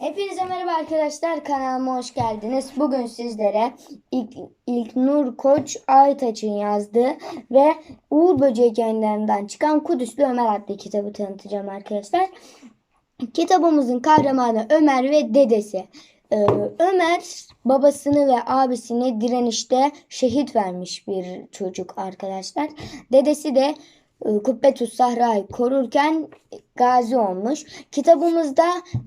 Hepinize merhaba arkadaşlar kanalıma hoş geldiniz. Bugün sizlere İlk, İlknur Koç Aytaç'ın yazdığı ve Uğur Böcek yayınlarından çıkan Kudüslü Ömer adlı kitabı tanıtacağım arkadaşlar. Kitabımızın kahramanı Ömer ve dedesi. Ee, Ömer babasını ve abisini direnişte şehit vermiş bir çocuk arkadaşlar. Dedesi de e, Kubbetüs Sahra'yı korurken gazi olmuş. Kitabımızda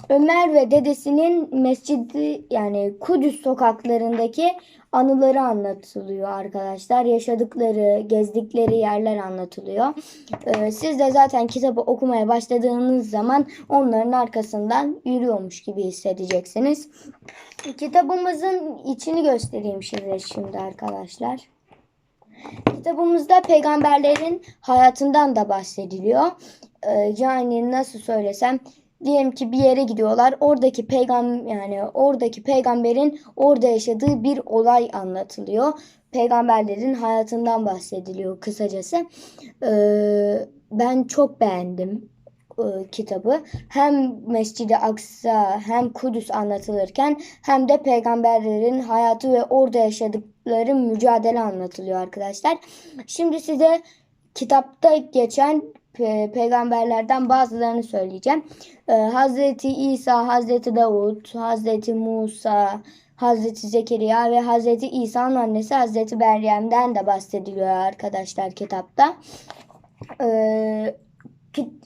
Ömer ve dedesinin mescidi yani Kudüs sokaklarındaki anıları anlatılıyor arkadaşlar. Yaşadıkları, gezdikleri yerler anlatılıyor. Ee, siz de zaten kitabı okumaya başladığınız zaman onların arkasından yürüyormuş gibi hissedeceksiniz. Kitabımızın içini göstereyim size şimdi arkadaşlar. Kitabımızda peygamberlerin hayatından da bahsediliyor. Ee, yani nasıl söylesem diyelim ki bir yere gidiyorlar. Oradaki peygam yani oradaki peygamberin orada yaşadığı bir olay anlatılıyor. Peygamberlerin hayatından bahsediliyor kısacası. Ee, ben çok beğendim e, kitabı. Hem Mescid-i Aksa hem Kudüs anlatılırken hem de peygamberlerin hayatı ve orada yaşadıkları mücadele anlatılıyor arkadaşlar. Şimdi size kitapta geçen pe- peygamberlerden bazılarını söyleyeceğim. Ee, Hazreti İsa, Hazreti Davut, Hazreti Musa, Hazreti Zekeriya ve Hazreti İsa'nın annesi Hazreti Meryem'den de bahsediliyor arkadaşlar kitapta. Ee,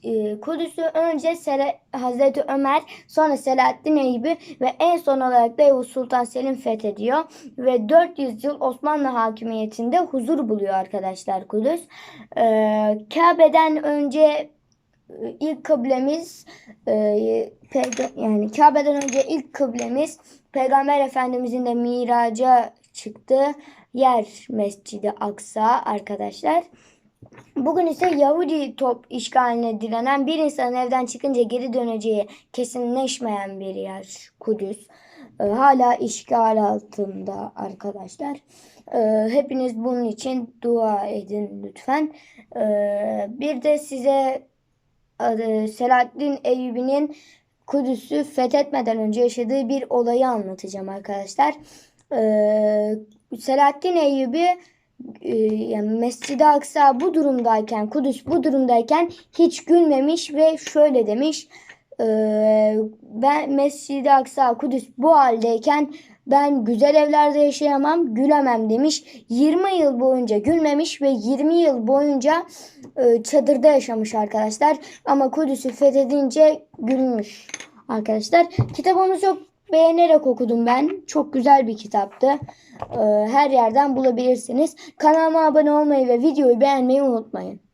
e, Kudüs'ü önce Sela- Hazreti Ömer, sonra Selahaddin Eyyubi ve en son olarak da Yavuz Sultan Selim fethediyor. Ve 400 yıl Osmanlı hakimiyetinde huzur buluyor arkadaşlar Kudüs. Ee, Kabe'den önce e, ilk kıblemiz e, yani Kabe'den önce ilk kıblemiz Peygamber Efendimizin de miraca çıktı yer Mescid-i Aksa arkadaşlar. Bugün ise Yahudi top işgaline direnen bir insanın evden çıkınca geri döneceği kesinleşmeyen bir yer Kudüs. Ee, hala işgal altında arkadaşlar. Ee, hepiniz bunun için dua edin lütfen. Ee, bir de size e, Selahaddin Eyyubi'nin Kudüs'ü fethetmeden önce yaşadığı bir olayı anlatacağım arkadaşlar. Ee, Selahaddin Eyyubi yani Mescid-i Aksa bu durumdayken, Kudüs bu durumdayken hiç gülmemiş ve şöyle demiş. e, ben Mescid-i Aksa, Kudüs bu haldeyken ben güzel evlerde yaşayamam, gülemem demiş. 20 yıl boyunca gülmemiş ve 20 yıl boyunca e, çadırda yaşamış arkadaşlar. Ama Kudüs'ü fethedince gülmüş arkadaşlar. Kitabımı çok beğenerek okudum ben. Çok güzel bir kitaptı. Ee, Her yerden bulabilirsiniz. Kanalıma abone olmayı ve videoyu beğenmeyi unutmayın.